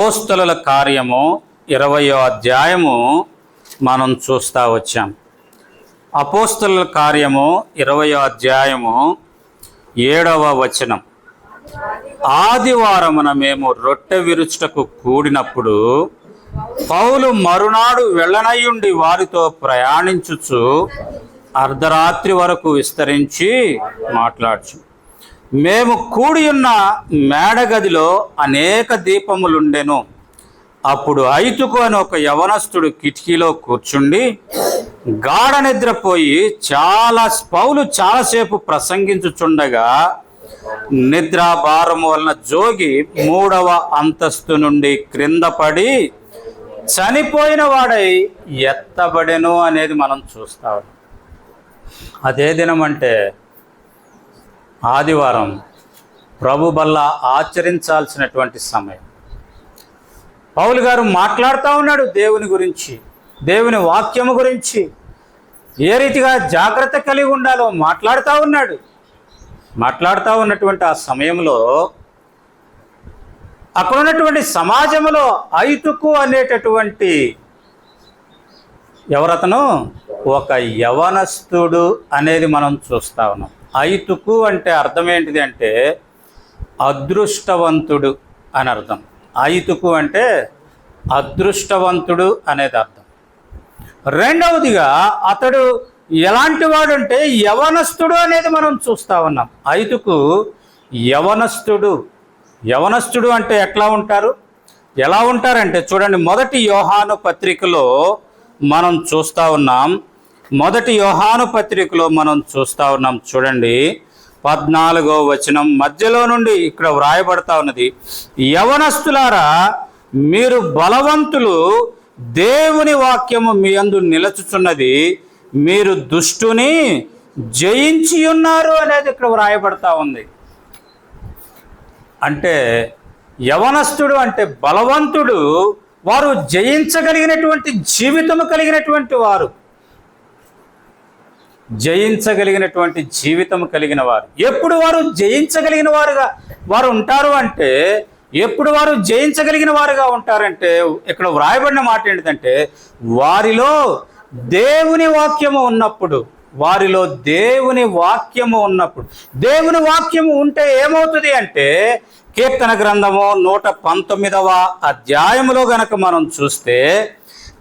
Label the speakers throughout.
Speaker 1: అపోస్తలుల కార్యము ఇరవయో అధ్యాయము మనం చూస్తా వచ్చాం. అపోస్తలుల కార్యము ఇరవయో అధ్యాయము ఏడవ వచనం. ఆదివారమున మేము రొట్టె విరుచుటకు కూడినప్పుడు పౌలు మరునాడు వెళ్ళనయ్యుండి వారితో ప్రయాణించుచు అర్ధరాత్రి వరకు విస్తరించి మాట్లాడుచు. మేము కూడి ఉన్న మేడగదిలో అనేక దీపములుండెను. అప్పుడు ఐతుకు అని ఒక యవనస్తుడు కిటికీలో కూర్చుండి గాఢ నిద్రపోయి చాలా పౌలు చాలాసేపు ప్రసంగించుచుండగా నిద్రాభారము వలన జోగి మూడవ అంతస్తు నుండి క్రింద పడి చనిపోయిన వాడై ఎత్తబడెను అనేది మనం చూస్తాం. అదే దినం అంటే ఆదివారం ప్రభు బల్ల ఆచరించాల్సినటువంటి సమయం. పౌలు గారు మాట్లాడుతూ ఉన్నాడు దేవుని గురించి దేవుని వాక్యము గురించి. ఏ రీతిగా జాగ్రత్త కలిగి ఉండాలో మాట్లాడుతూ ఉన్నాడు. మాట్లాడుతూ ఉన్నటువంటి ఆ సమయంలో అక్కడ ఉన్నటువంటి సమాజంలో ఐతుకు అనేటటువంటి ఎవరతను? ఒక యవనస్తుడు అనేది మనం చూస్తా ఉన్నాం. ఐతుకు అంటే అర్థం ఏంటిది అంటే అదృష్టవంతుడు అని అర్థం. ఐతుకు అంటే అదృష్టవంతుడు అనేది అర్థం. రెండవదిగా అతడు ఎలాంటి వాడు అంటే యవనస్తుడు అనేది మనం చూస్తా ఉన్నాం. ఐతుకు యవనస్తుడు. యవనస్తుడు అంటే ఎట్లా ఉంటారు? ఎలా ఉంటారంటే చూడండి మొదటి యోహాను పత్రికలో మనం చూస్తా ఉన్నాం మొదటి యోహాను పత్రికలో మనం చూస్తా ఉన్నాం. చూడండి. పద్నాలుగో వచనం. మధ్యలో నుండి ఇక్కడ వ్రాయబడతా ఉన్నది. యవనస్తులారా మీరు బలవంతులు దేవుని వాక్యము మీ అందు నిలచుచున్నది. మీరు దుష్టుని జయించి ఉన్నారు అనేది ఇక్కడ వ్రాయబడతా ఉంది. అంటే యవనస్తుడు అంటే బలవంతుడు వారు జయించగలిగినటువంటి జీవితము కలిగినటువంటి వారు. జయించగలిగినటువంటి జీవితం కలిగిన వారు. ఎప్పుడు వారు జయించగలిగిన వారుగా వారు ఉంటారు అంటే ఎప్పుడు వారు జయించగలిగిన వారుగా ఉంటారంటే ఇక్కడ వ్రాయబడిన మాట ఏంటంటే వారిలో దేవుని వాక్యము ఉన్నప్పుడు వారిలో దేవుని వాక్యము ఉన్నప్పుడు. దేవుని వాక్యము ఉంటే ఏమవుతుంది అంటే కీర్తన గ్రంథము నూట పంతొమ్మిదవ అధ్యాయములో గనక మనం చూస్తే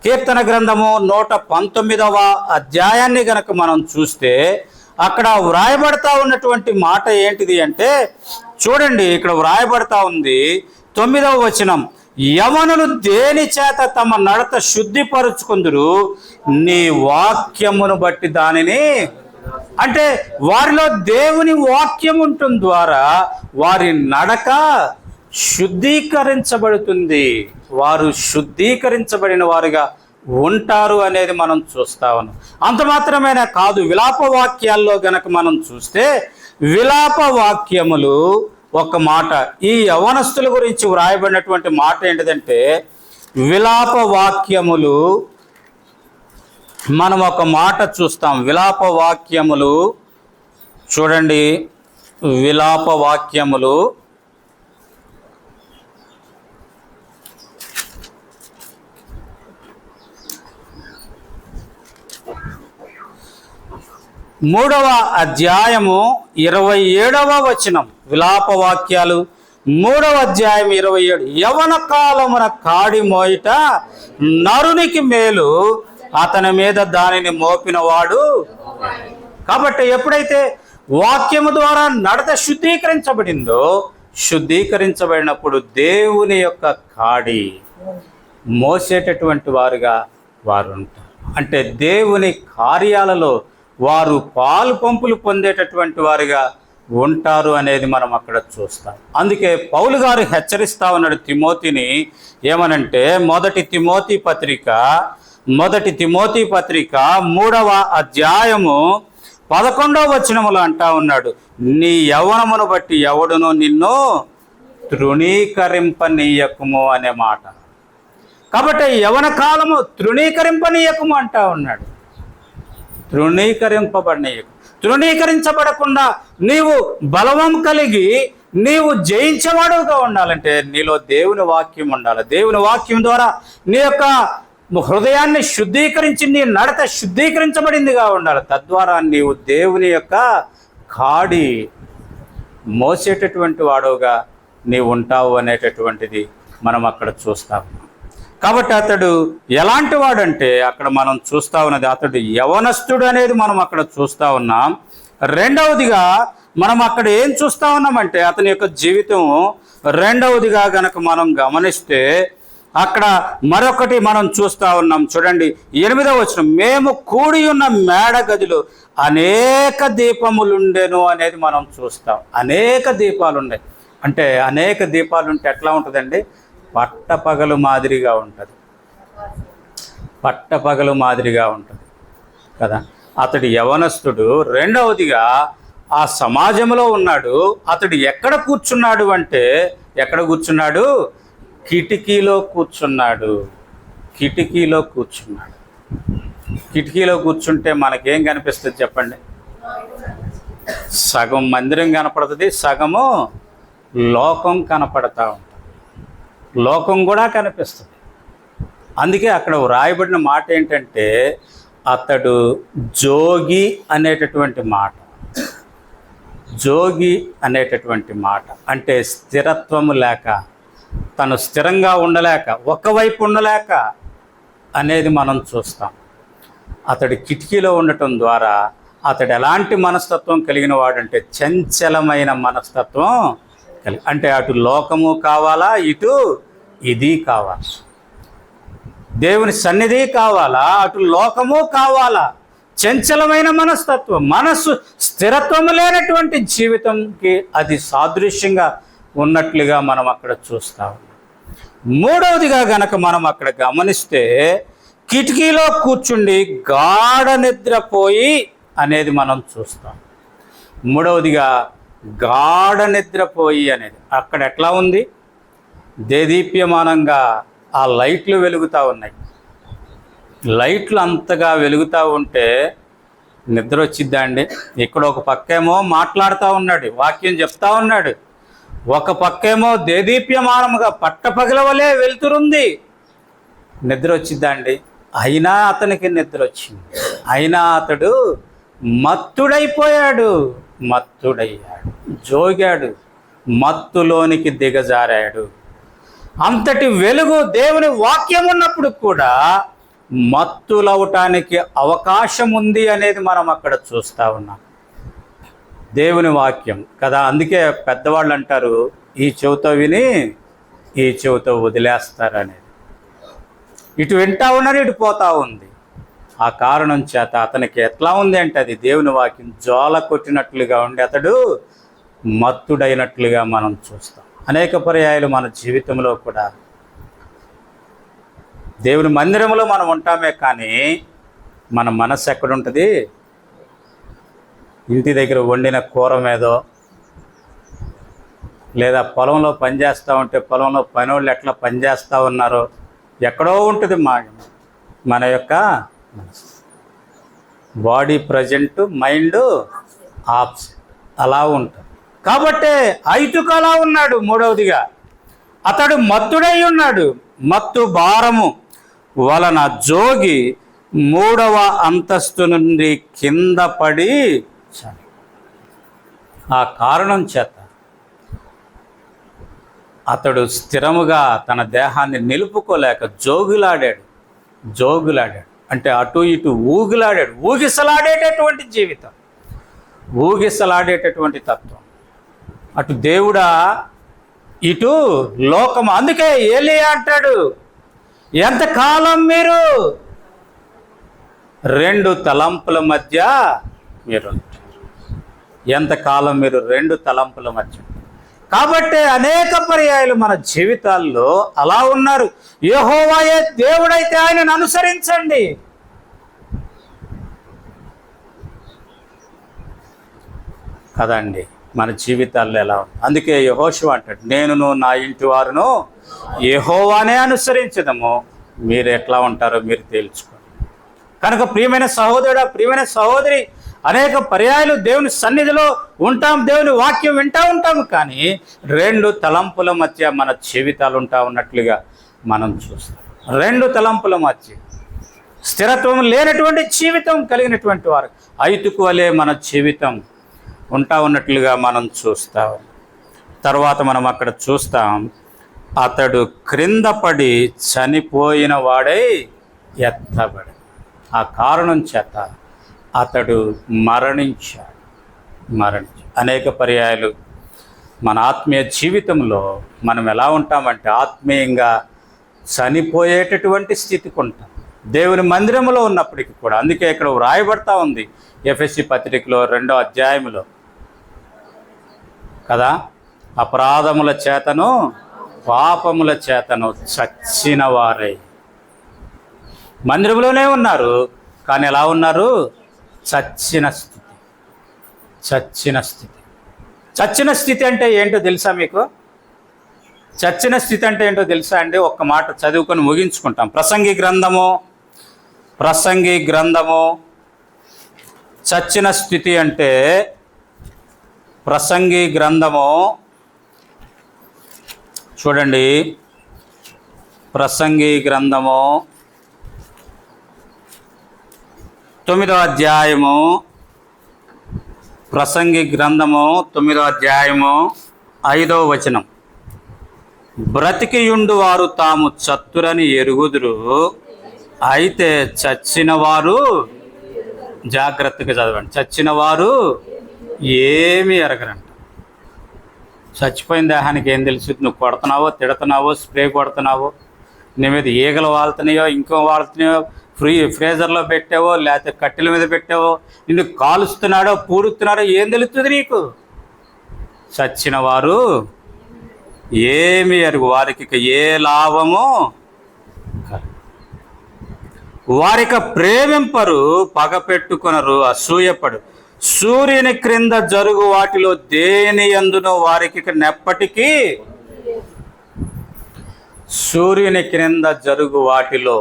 Speaker 1: కీర్తన గ్రంథము నూట పంతొమ్మిదవ అధ్యాయాన్ని గనక మనం చూస్తే అక్కడ వ్రాయబడతా ఉన్నటువంటి మాట ఏంటిది అంటే చూడండి ఇక్కడ వ్రాయబడతా ఉంది తొమ్మిదవ వచనం యవనులు దేని చేత తమ నడత శుద్ధిపరుచుకుందరు నీ వాక్యమును బట్టి దానిని అంటే వారిలో దేవుని వాక్యం ఉంటుంది ద్వారా వారి నడక శుద్ధీకరించబడుతుంది. వారు శుద్ధీకరించబడిన వారుగా ఉంటారు అనేది మనం చూస్తా ఉన్నాం. అంత మాత్రమేనా కాదు విలాప వాక్యాల్లో గనక మనం చూస్తే విలాప వాక్యములు ఒక మాట. ఈ యవనస్తుల గురించి వ్రాయబడినటువంటి మాట ఏంటిదంటే విలాప వాక్యములు మనం ఒక మాట చూస్తాం. విలాప వాక్యములు చూడండి విలాప వాక్యములు మూడవ అధ్యాయము ఇరవై ఏడవ వచనం. విలాప వాక్యాలు మూడవ అధ్యాయం ఇరవై ఏడు. యవన కాలమున కాడి మోయిట నరునికి మేలు అతని మీద దానిని మోపినవాడు కాబట్టి ఎప్పుడైతే వాక్యము ద్వారా నడత శుద్ధీకరించబడిందో శుద్ధీకరించబడినప్పుడు దేవుని యొక్క కాడి మోసేటటువంటి వారుగా వారు ఉంటారు. అంటే దేవుని కార్యాలలో వారు పాలు పంపులు పొందేటటువంటి వారుగా ఉంటారు అనేది మనం అక్కడ చూస్తాం. అందుకే పౌలు గారు హెచ్చరిస్తా ఉన్నాడు తిమోతిని ఏమనంటే మొదటి తిమోతి పత్రిక మొదటి తిమోతి పత్రిక మూడవ అధ్యాయము పదకొండవ వచనములు అంటా ఉన్నాడు నీ యవనమును బట్టి ఎవడును నిన్ను తృణీకరింపనీయకము అనే మాట. కాబట్టి యవన కాలము తృణీకరింపనీయకము అంటా ఉన్నాడు. తృణీకరింపబడినయకు తృణీకరించబడకుండా నీవు బలవం కలిగి నీవు జయించేవాడుగా ఉండాలంటే నీలో దేవుని వాక్యం ఉండాలి. దేవుని వాక్యం ద్వారా నీ యొక్క హృదయాన్ని శుద్ధీకరించి నీ నడత శుద్ధీకరించబడిందిగా ఉండాలి. తద్వారా నీవు దేవుని యొక్క కాడి మోసేటటువంటి వాడుగా నీవు ఉంటావు అనేటటువంటిది మనం అక్కడ చూస్తాం. కాబట్టి అతడు ఎలాంటి వాడంటే అక్కడ మనం చూస్తా ఉన్నది అతడు యవనస్తుడు అనేది మనం అక్కడ చూస్తా ఉన్నాం. రెండవదిగా మనం అక్కడ ఏం చూస్తా ఉన్నామంటే అతని యొక్క జీవితం రెండవదిగా గనక మనం గమనిస్తే అక్కడ మరొకటి మనం చూస్తా ఉన్నాం. చూడండి ఎనిమిదవ వచ్చిన మేము కూడి ఉన్న మేడ గదిలో అనేక దీపములుండెను అనేది మనం చూస్తాం. అనేక దీపాలు ఉన్నాయి అంటే అనేక దీపాలు ఉంటే ఎట్లా ఉంటుందండి? పట్టపగలు మాదిరిగా ఉంటుంది. పట్టపగలు మాదిరిగా ఉంటుంది. కదా? అతడు యవనస్తుడు రెండవదిగా ఆ సమాజంలో ఉన్నాడు. అతడు ఎక్కడ కూర్చున్నాడు అంటే ఎక్కడ కూర్చున్నాడు? కిటికీలో కూర్చున్నాడు. కిటికీలో కూర్చున్నాడు. కిటికీలో కూర్చుంటే మనకేం కనిపిస్తుంది చెప్పండి? సగం మందిరం కనపడుతుంది సగము లోకం కనపడతా ఉంటుంది. లోకం కూడా కనిపిస్తుంది. అందుకే అక్కడ వ్రాయబడిన మాట ఏంటంటే అతడు జోగి అనేటటువంటి మాట. జోగి అనేటటువంటి మాట. అంటే స్థిరత్వము లేక తను స్థిరంగా ఉండలేక ఒకవైపు ఉండలేక అనేది మనం చూస్తాం. అతడు కిటికీలో ఉండటం ద్వారా అతడు ఎలాంటి మనస్తత్వం కలిగిన వాడంటే చంచలమైన మనస్తత్వం కలిగి అంటే అటు లోకము కావాలా ఇటు ఇది కావాలి? దేవుని సన్నిధి కావాలా అటు లోకము కావాలా? చంచలమైన మనస్తత్వం మనస్సు స్థిరత్వము లేనటువంటి జీవితంకి అది సాదృశ్యంగా ఉన్నట్లుగా మనం అక్కడ చూస్తాం మూడవదిగా గనక మనం అక్కడ గమనిస్తే కిటికీలో కూర్చుండి గాఢ నిద్రపోయి అనేది మనం చూస్తాం. మూడవదిగా గాఢ నిద్రపోయి అనేది. అక్కడ ఎట్లా ఉంది? దేదీప్యమానంగా ఆ లైట్లు వెలుగుతూ ఉన్నాయి. లైట్లు అంతగా వెలుగుతూ ఉంటే నిద్ర వచ్చిద్దా అండి? ఇక్కడ ఒక పక్కేమో మాట్లాడుతూ ఉన్నాడు వాక్యం చెప్తా ఉన్నాడు. ఒక పక్కేమో దేదీప్యమానముగా పట్టపగల వలె వెళ్తురుంది నిద్ర వచ్చిద్దా అండి? అయినా అతనికి నిద్ర వచ్చింది. అయినా అతడు మత్తుడైపోయాడు. మత్తుడయ్యాడు. జోగాడు మత్తులోనికి దిగజారాడు. అంతటి వెలుగు దేవుని వాక్యం ఉన్నప్పుడు కూడా మత్తులవటానికి అవకాశం ఉంది అనేది మనం అక్కడ చూస్తా ఉన్నాం. దేవుని వాక్యం కదా? అందుకే పెద్దవాళ్ళు అంటారు ఈ చెవితో విని ఈ చెవితో వదిలేస్తారు అనేది ఇటు వింటా ఉన్నారు ఇటు పోతా ఉంది. ఆ కారణం చేత అతనికి ఎట్లా ఉంది అంటే అది దేవుని వాక్యం జోల కొట్టినట్లుగా ఉండి అతడు మత్తుడైనట్లుగా మనం చూస్తాం. అనేక పర్యాయాలు మన జీవితంలో కూడా దేవుని మందిరంలో మనం ఉంటామే కానీ మన మనసు ఎక్కడుంటుంది ఇంటి దగ్గర వండిన కూర మీదో లేదా పొలంలో పనిచేస్తూ ఉంటే పొలంలో పనోళ్ళు ఎట్లా పనిచేస్తూ ఉన్నారో ఎక్కడో ఉంటుంది మా మన యొక్క మనసు. బాడీ ప్రజెంట్ మైండ్ ఆప్స్. అలా ఉంటుంది కాబట్టే ఐటుకు అలా ఉన్నాడు మూడవదిగా. అతడు మత్తుడై ఉన్నాడు. మత్తు భారము వలన జోగి మూడవ అంతస్తు నుండి కింద పడి ఆ కారణం చేత అతడు స్థిరముగా తన దేహాన్ని నిలుపుకోలేక జోగులాడాడు. జోగులాడాడు. అంటే అటు ఇటు ఊగిలాడాడు ఊగిసలాడేటటువంటి జీవితం. ఊగిసలాడేటటువంటి తత్వం. అటు దేవుడా ఇటు లోకం. అందుకే ఏలి అంటాడు ఎంతకాలం మీరు రెండు తలంపుల మధ్య మీరు ఎంతకాలం మీరు రెండు తలంపుల మధ్య కాబట్టి అనేక పర్యాయాలు మన జీవితాల్లో అలా ఉన్నారు. యహోవాయే దేవుడైతే ఆయనను అనుసరించండి. కదండి మన జీవితాల్లో ఎలా ఉంది? అందుకే యహోషు అంటాడు నేనును నా ఇంటి వారును యహోవానే అనుసరించదము. మీరు ఎట్లా ఉంటారో మీరు తేల్చుకోండి. కనుక ప్రియమైన సహోదరుడా ప్రియమైన సహోదరి అనేక పర్యాయాలు దేవుని సన్నిధిలో ఉంటాం దేవుని వాక్యం వింటా ఉంటాం కానీ రెండు తలంపుల మధ్య మన జీవితాలు ఉంటా ఉన్నట్లుగా మనం చూస్తాం. రెండు తలంపుల మధ్య స్థిరత్వం లేనటువంటి జీవితం కలిగినటువంటి వారు ఐతుకు వలె మన జీవితం ఉంటా ఉన్నట్లుగా మనం చూస్తాం. తర్వాత మనం అక్కడ చూస్తాం అతడు క్రింద పడి చనిపోయిన వాడై ఎత్తబడి ఆ కారణం చేత అతడు మరణించాడు. మరణించాడు. అనేక పర్యాయాలు మన ఆత్మీయ జీవితంలో మనం ఎలా ఉంటామంటే ఆత్మీయంగా చనిపోయేటటువంటి స్థితికి ఉంటాం. దేవుని మందిరంలో ఉన్నప్పటికీ కూడా అందుకే ఇక్కడ వ్రాయబడతా ఉంది ఎఫ్ఎస్సి పత్రికలో రెండో అధ్యాయంలో కదా? అపరాధముల చేతను పాపముల చేతను చచ్చిన వారై మందిరంలోనే ఉన్నారు. కానీ ఎలా ఉన్నారు? చచ్చిన స్థితి. చచ్చిన స్థితి. చచ్చిన స్థితి అంటే ఏంటో తెలుసా మీకు? చచ్చిన స్థితి అంటే ఏంటో తెలుసా అండి? ఒక్క మాట చదువుకొని ముగించుకుంటాం. ప్రసంగి గ్రంథము ప్రసంగి గ్రంథము. చచ్చిన స్థితి అంటే ప్రసంగి గ్రంథము. చూడండి. ప్రసంగి గ్రంథము. తొమ్మిదో అధ్యాయము. ప్రసంగి గ్రంథము తొమ్మిదో అధ్యాయము ఐదో వచనం. బ్రతికియుండు వారు తాము చత్తురని ఎరుగుదురు అయితే చచ్చిన వారు జాగ్రత్తగా చదవండి చచ్చిన వారు ఏమి ఎరగరంట. చచ్చిపోయిన దేహానికి ఏం తెలుసు? నువ్వు కొడుతున్నావో తిడుతున్నావో స్ప్రే కొడుతున్నావో నీ మీద ఈగలు వాళ్తున్నాయో ఇంకో వాళ్తున్నాయో ఫ్రీ ఫ్రీజర్లో పెట్టావో లేకపోతే కట్టెల మీద పెట్టావో నిన్ను కాలుస్తున్నాడో పూడుతున్నాడో ఏం తెలుస్తుంది నీకు? చచ్చిన వారు ఏమి అరుగు? వారికి ఏ లాభము కలగదు. వారిక ప్రేమింపరు పగ పెట్టుకొనరు అసూయపడు సూర్యుని క్రింద జరుగు వాటిలో దేని ఎందునో వారికి నెప్పటికీ సూర్యుని క్రింద జరుగు వాటిలో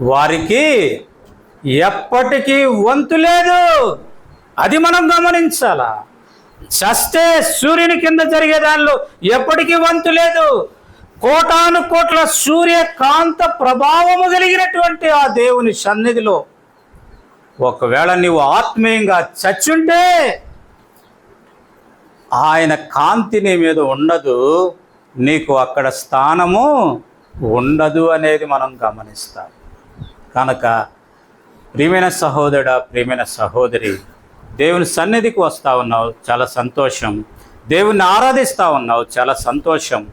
Speaker 1: వారికి ఎప్పటికీ వంతు లేదు. అది మనం గమనించాలా? చస్తే సూర్యుని కింద జరిగే దానిలో ఎప్పటికీ వంతు లేదు. కోటాను కోట్ల సూర్యకాంత ప్రభావము కలిగినటువంటి ఆ దేవుని సన్నిధిలో ఒకవేళ నీవు ఆత్మీయంగా చచ్చుంటే ఆయన కాంతి నీ మీద ఉండదు. నీకు అక్కడ స్థానము ఉండదు అనేది మనం గమనిస్తాం. కనుక ప్రియమైన సహోదరుడ ప్రియమైన సహోదరి దేవుని సన్నిధికి వస్తూ ఉన్నావు చాలా సంతోషం. దేవుని ఆరాధిస్తా ఉన్నావు చాలా సంతోషం.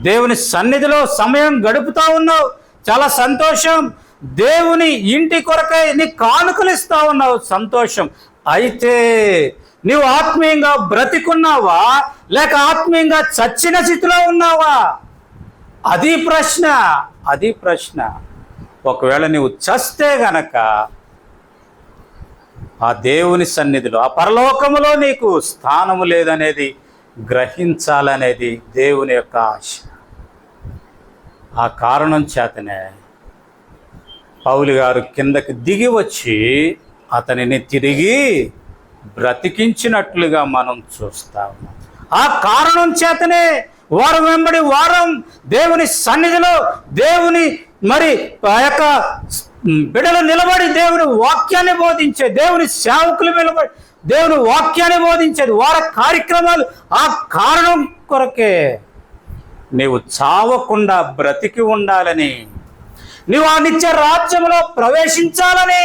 Speaker 1: దేవుని సన్నిధిలో సమయం గడుపుతా ఉన్నావు చాలా సంతోషం. దేవుని ఇంటి కొరకై నీ కానుకలు ఇస్తా ఉన్నావు సంతోషం. అయితే నీవు ఆత్మీయంగా బ్రతికున్నావా లేక ఆత్మీయంగా చచ్చిన స్థితిలో ఉన్నావా? అది ప్రశ్న అది ప్రశ్న. ఒకవేళ నీవు చస్తే గనక ఆ దేవుని సన్నిధిలో ఆ పరలోకములో నీకు స్థానము లేదనేది గ్రహించాలనేది దేవుని యొక్క ఆశ. ఆ కారణం చేతనే పౌలు గారు కిందకి దిగి వచ్చి అతనిని తిరిగి బ్రతికించినట్లుగా మనం చూస్తాము. ఆ కారణం చేతనే వారం వెంబడి వారం దేవుని సన్నిధిలో దేవుని మరి ఆ యొక్క బిడలు నిలబడి దేవుని వాక్యాన్ని బోధించే దేవుని సేవకులు నిలబడి దేవుని వాక్యాన్ని బోధించేది వార కార్యక్రమాలు ఆ కారణం కొరకే. నీవు చావకుండా బ్రతికి ఉండాలని నీవు ఆ నిత్య రాజ్యంలో ప్రవేశించాలని.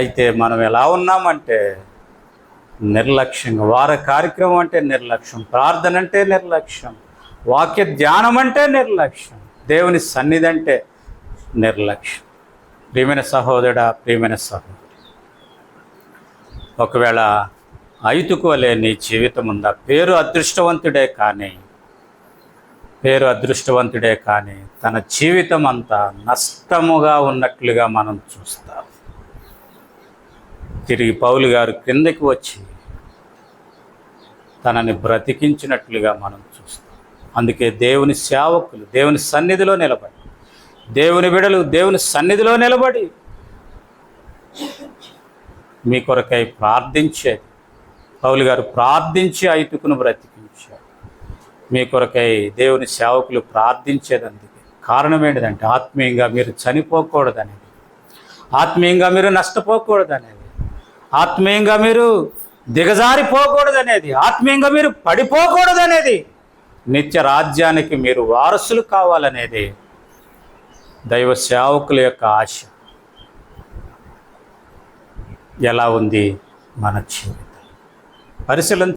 Speaker 1: అయితే మనం ఎలా ఉన్నామంటే నిర్లక్ష్యంగా వార కార్యక్రమం అంటే నిర్లక్ష్యం ప్రార్థన అంటే నిర్లక్ష్యం. వాక్య ధ్యానం అంటే నిర్లక్ష్యం. దేవుని సన్నిధి అంటే నిర్లక్ష్యం. ప్రియమైన సహోదరుడా ప్రియమైన సహోదరు. ఒకవేళ ఐతుకు జీవితం ఉందా? పేరు అదృష్టవంతుడే కానీ పేరు అదృష్టవంతుడే కానీ తన జీవితం అంతా నష్టముగా ఉన్నట్లుగా మనం చూస్తాం. తిరిగి పౌలు గారు క్రిందకి వచ్చి తనని బ్రతికించినట్లుగా మనం అందుకే దేవుని సేవకులు దేవుని సన్నిధిలో నిలబడి దేవుని బిడలు దేవుని సన్నిధిలో నిలబడి మీ కొరకై ప్రార్థించేది. పౌలు గారు ప్రార్థించి ఐతుకును బ్రతికించారు. మీ కొరకై దేవుని సేవకులు ప్రార్థించేది అందుకే. కారణం ఏంటిదంటే ఆత్మీయంగా మీరు చనిపోకూడదనేది. ఆత్మీయంగా మీరు నష్టపోకూడదనేది. ఆత్మీయంగా మీరు దిగజారిపోకూడదనేది. ఆత్మీయంగా మీరు పడిపోకూడదనేది. నిత్య రాజ్యానికి మీరు వారసులు కావాలనేది దైవ సేవకుల యొక్క ఆశ. ఎలా ఉంది మన జీవితం? పరిశీలన